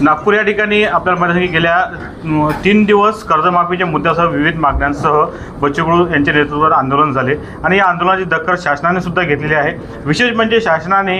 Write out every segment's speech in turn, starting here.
नागपूर या ठिकाणी आपल्याला माहिती आहे की गेल्या तीन दिवस कर्जमाफीच्या मुद्द्यासह विविध मागण्यांसह बच्चू कडू यांच्या नेतृत्वात आंदोलन झाले. आणि या आंदोलनाची दखल शासनाने सुद्धा घेतलेली आहे. विशेष म्हणजे शासनाने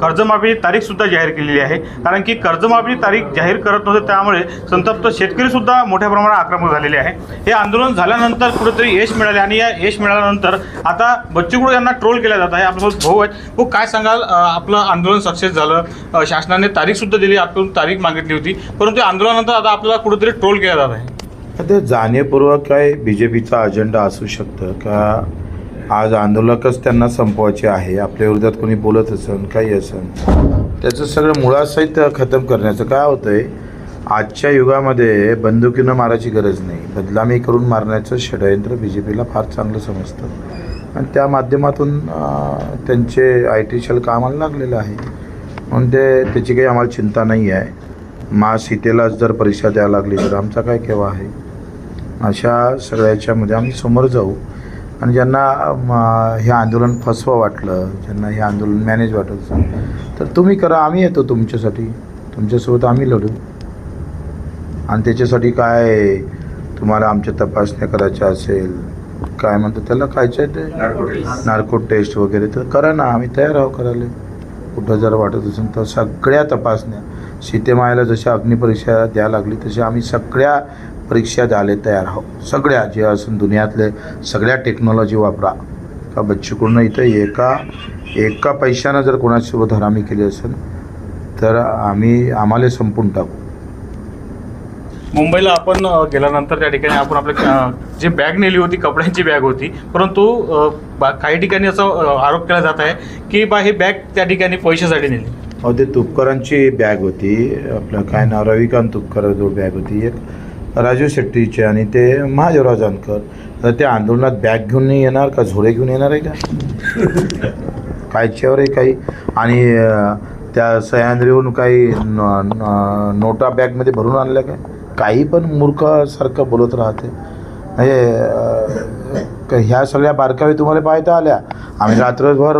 कर्जमाफीची तारीखसुद्धा जाहीर केलेली आहे. कारण की कर्जमाफीची तारीख जाहीर करत नव्हते त्यामुळे संतप्त शेतकरी सुद्धा मोठ्या प्रमाणात आक्रमक झालेले आहे. हे आंदोलन झाल्यानंतर कुठेतरी यश मिळाले आणि या यश मिळाल्यानंतर आता बच्चू कडू यांना ट्रोल केला जात आहे. आपल्यासोबत भाऊ आहेत. भाऊ काय सांगाल आपलं आंदोलन सक्सेस झालं? शासनाने तारीख सुद्धा दिली आपण तारीख मागितली होती परंतु आंदोलनानंतर आता आपल्याला कुठेतरी ट्रोल केला जात आहे. ते जाणीवपूर्वक काय बी जे पीचा अजेंडा असू शकतं का? आज आंदोलकच त्यांना संपवायचे आहे आपल्या विरोधात कोणी बोलत असेल काही असेल त्याचं सगळं मुळासहित खतम करण्याचं काय होतं आहे आजच्या युगामध्ये बंदुकीनं मारायची गरज नाही. बदलामी करून मारण्याचं षडयंत्र बी जे पीला फार चांगलं समजतं. आणि त्या माध्यमातून त्यांचे आय टी कामाला लागलेलं आहे. म्हणून ते त्याची काही आम्हाला चिंता नाही आहे. मा सीतेलाच जर परीक्षा द्यायला लागली तर आमचा काय केव्हा आहे? अशा सगळ्याच्यामध्ये आम्ही समोर जाऊ. आणि ज्यांना हे आंदोलन फसवं वाटलं ज्यांना हे आंदोलन मॅनेज वाटत तर तुम्ही करा आम्ही येतो तुमच्यासाठी. तुमच्यासोबत आम्ही लढू. आणि त्याच्यासाठी काय तुम्हाला आमच्या तपासण्या करायच्या असेल काय म्हणतो त्याला कायचं आहे ते नार्को टेस्ट वगैरे तर करा ना आम्ही तयार आहोत करायला. कुठं जर वाटत असेल तर सगळ्या तपासण्या सीतेमायला जशी अग्निपरीक्षा द्यायला लागली तशी आम्ही सगळ्या परीक्षा द्यायला तयार आहोत. सगळ्या जे असून दुनियातले सगळ्या टेक्नॉलॉजी वापरा. का बच्चूकडून इथं एका एका पैशानं जर कोणासोबत हरामी केली असेल तर आम्ही आम्हाला संपून टाकू. मुंबईला आपण गेल्यानंतर त्या ठिकाणी आपण आपल्या जी बॅग नेली होती कपड्यांची बॅग होती परंतु बा- काही ठिकाणी असं आरोप केला जात आहे की बा ही बॅग त्या ठिकाणी पैशासाठी नेली. अहो ते तुपकरांची बॅग होती. आपलं काय नाव? रविकांत तुपकर जो बॅग होती. एक राजू शेट्टीचे आणि ते महादेवराव जानकर. तर त्या आंदोलनात बॅग घेऊन नाही येणार का? झोळे घेऊन येणार आहे का? कायच्यावर आहे काही? आणि त्या सह्याद्रीहून काही नोटा बॅगमध्ये भरून आणल्या काय? काही पण मूर्खासारखं बोलत राहते. म्हणजे ह्या सगळ्या बारकावी तुम्हाला पाहता आल्या. आम्ही रात्रभर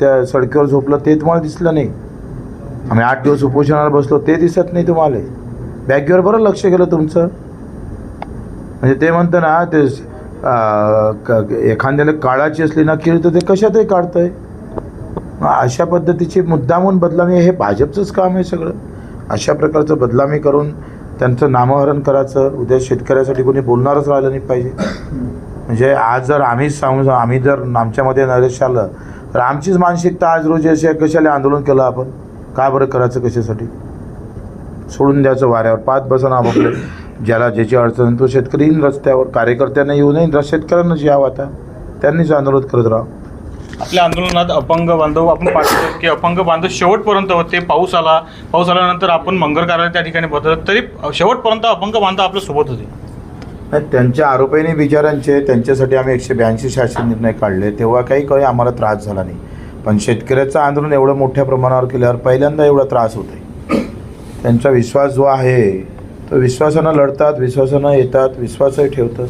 त्या सडकीवर झोपलं ते तुम्हाला दिसलं नाही. आम्ही आठ दिवस उपोषणाला बसलो ते दिसत नाही तुम्हाला. बॅगेवर बरं लक्ष गेलं तुमचं? म्हणजे ते म्हणतं ना ते एखाद्याला काळाची असली ना किळ तर ते कशातही काढतंय? अशा पद्धतीची मुद्दामून बदलामी हे भाजपचंच काम आहे सगळं. अशा प्रकारचं बदलामी करून त्यांचं नामहरण करायचं उद्या शेतकऱ्यासाठी कोणी बोलणारच राहिलं नाही पाहिजे. म्हणजे आज जर आम्हीच सांगू आम्ही जर आमच्यामध्ये नरेश आलं तर आमचीच मानसिकता आज रोजी अशी कशाला आंदोलन केलं आपण? काय बरं करायचं कशासाठी? सोडून द्यायचं वाऱ्यावर पाच बसन आपले ज्याला ज्याची अडचण आहे तो शेतकरी येईन रस्त्यावर. कार्यकर्त्यांना येऊ नये शेतकऱ्यांनाच यावं आता त्यांनीच आंदोलन करत राहा आपल्या आंदोलनात अपंग बांधव आपण पाठवतो की अपंग बांधव शेवटपर्यंत होते पाऊस आला. पाऊस आल्यानंतर आपण मंगल कार्यालय त्या ठिकाणी बदलत. तरी शेवटपर्यंत अपंग बांधव आपल्यासोबत होते. नाही त्यांच्या आरोपीने बिचारांचे त्यांच्यासाठी आम्ही एकशे ब्याऐंशी शासन निर्णय काढले. तेव्हा काही काही आम्हाला त्रास झाला नाही. पण शेतकऱ्याचं आंदोलन एवढं मोठ्या प्रमाणावर केल्यावर पहिल्यांदा एवढा त्रास होतो आहे त्यांचा विश्वास जो आहे तो विश्वासानं लढतात विश्वासानं येतात विश्वासही ठेवतात.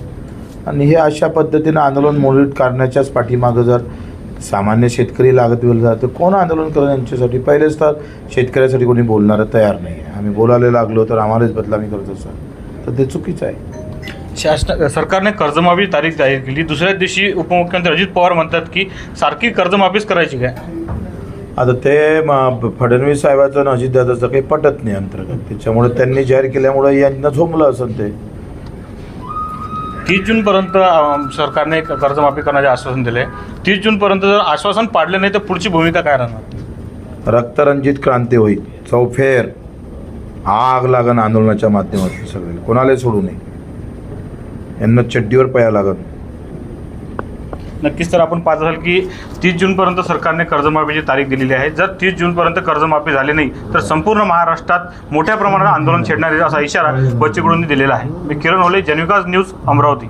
आणि हे अशा पद्धतीनं आंदोलन मोडीत काढण्याच्याच पाठीमागं जर सामान्य शेतकरी लागत गेलं तर कोण आंदोलन करेल यांच्यासाठी? पहिलेच तर शेतकऱ्यासाठी कोणी बोलणारं तयार नाही आहे. आम्ही बोलायला लागलो तर आम्हालाच बदलामी करत असाल तर ते चुकीचं आहे. शासन सरकारने कर्जमाफी तारीख जाहीर केली. दुसऱ्या दिवशी उपमुख्यमंत्री अजित पवार म्हणतात की सारखी कर्जमाफीच करायची काय? आता ते म- फडणवीस साहेबाचं आणि अजितदादाचं काही पटत नाही अंतर्गत. त्याच्यामुळे त्यांनी जाहीर केल्यामुळे यांना झोंबलं असेल ते. तीस जूनपर्यंत अं, सरकारने कर्जमाफी करण्याचे आश्वासन दिले. तीस जूनपर्यंत जर आश्वासन पाडलं नाही तर पुढची भूमिका काय राहणार? रक्तरंजित क्रांती होईल चौफेर आग लागन आंदोलनाच्या माध्यमातून सगळे कोणालाही सोडू नये. यांना चड्डीवर पया लागन नक्कीच तर आपण पाहत असाल की तीस जूनपर्यंत सरकारने कर्जमाफीची तारीख दिलेली आहे. जर तीस जूनपर्यंत कर्जमाफी झाली नाही तर संपूर्ण महाराष्ट्रात मोठ्या प्रमाणात आंदोलन छेडणार आहे असा इशारा बच्चूकडून दिलेला आहे. मी किरण होले जनविकास न्यूज अमरावती.